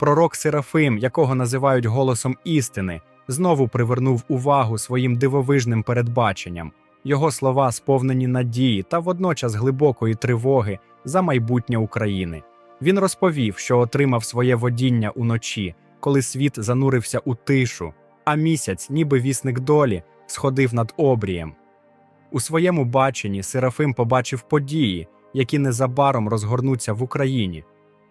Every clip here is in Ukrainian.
Пророк Серафим, якого називають голосом істини, знову привернув увагу своїм дивовижним передбаченням. Його слова сповнені надії та водночас глибокої тривоги за майбутнє України. Він розповів, що отримав своє водіння уночі, коли світ занурився у тишу, а місяць, ніби вісник долі, сходив над обрієм. У своєму баченні Серафим побачив події, які незабаром розгорнуться в Україні.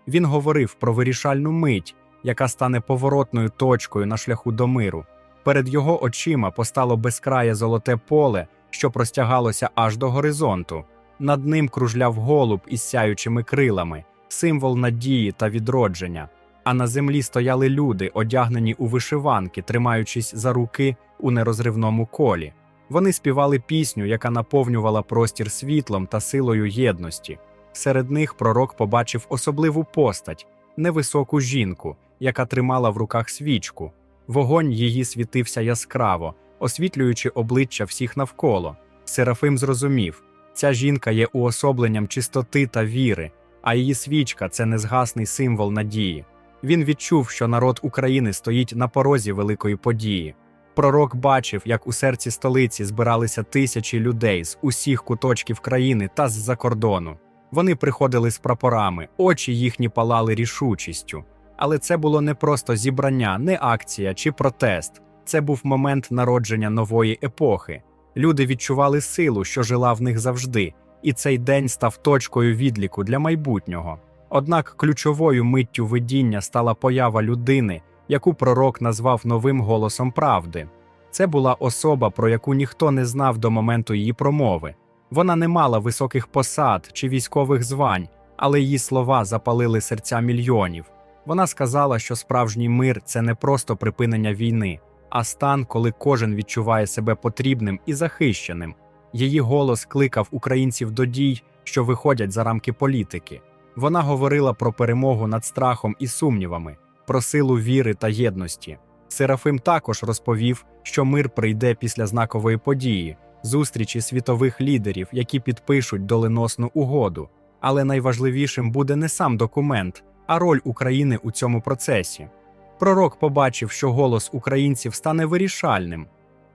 Він говорив про вирішальну мить, яка стане поворотною точкою на шляху до миру. Перед його очима постало безкрає золоте поле, що простягалося аж до горизонту. Над ним кружляв голуб із сяючими крилами, символ надії та відродження. А на землі стояли люди, одягнені у вишиванки, тримаючись за руки у нерозривному колі. Вони співали пісню, яка наповнювала простір світлом та силою єдності. Серед них пророк побачив особливу постать невисоку жінку, яка тримала в руках свічку. Вогонь її світився яскраво, освітлюючи обличчя всіх навколо. Серафим зрозумів ця жінка є уособленням чистоти та віри, а її свічка це незгасний символ надії. Він відчув, що народ України стоїть на порозі великої події. Пророк бачив, як у серці столиці збиралися тисячі людей з усіх куточків країни та з-за кордону. Вони приходили з прапорами, очі їхні палали рішучістю. Але це було не просто зібрання, не акція чи протест. Це був момент народження нової епохи. Люди відчували силу, що жила в них завжди, і цей день став точкою відліку для майбутнього. Однак ключовою миттю видіння стала поява людини, яку пророк назвав новим голосом правди. Це була особа, про яку ніхто не знав до моменту її промови. Вона не мала високих посад чи військових звань, але її слова запалили серця мільйонів. Вона сказала, що справжній мир це не просто припинення війни, а стан, коли кожен відчуває себе потрібним і захищеним. Її голос кликав українців до дій, що виходять за рамки політики. Вона говорила про перемогу над страхом і сумнівами, про силу віри та єдності. Серафим також розповів, що мир прийде після знакової події, зустрічі світових лідерів, які підпишуть доленосну угоду. Але найважливішим буде не сам документ, а роль України у цьому процесі. Пророк побачив, що голос українців стане вирішальним.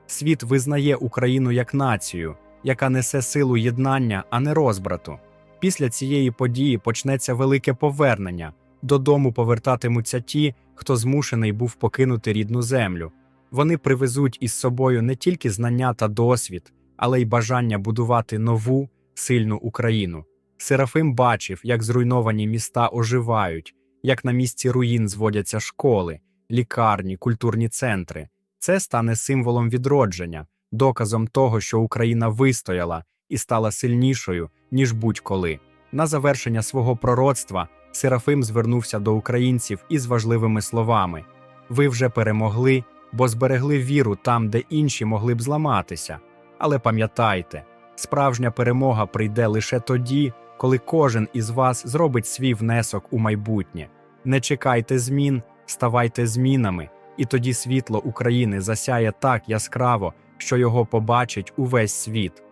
Світ визнає Україну як націю, яка несе силу єднання, а не розбрату. Після цієї події почнеться велике повернення. Додому повертатимуться ті, хто змушений був покинути рідну землю. Вони привезуть із собою не тільки знання та досвід, але й бажання будувати нову, сильну Україну. Серафим бачив, як зруйновані міста оживають, як на місці руїн зводяться школи, лікарні, культурні центри. Це стане символом відродження, доказом того, що Україна вистояла і стала сильнішою, ніж будь-коли. На завершення свого пророцтва Серафим звернувся до українців із важливими словами: Ви вже перемогли, бо зберегли віру там, де інші могли б зламатися. Але пам'ятайте, справжня перемога прийде лише тоді, коли кожен із вас зробить свій внесок у майбутнє. Не чекайте змін, ставайте змінами, і тоді світло України засяє так яскраво, що його побачить увесь світ.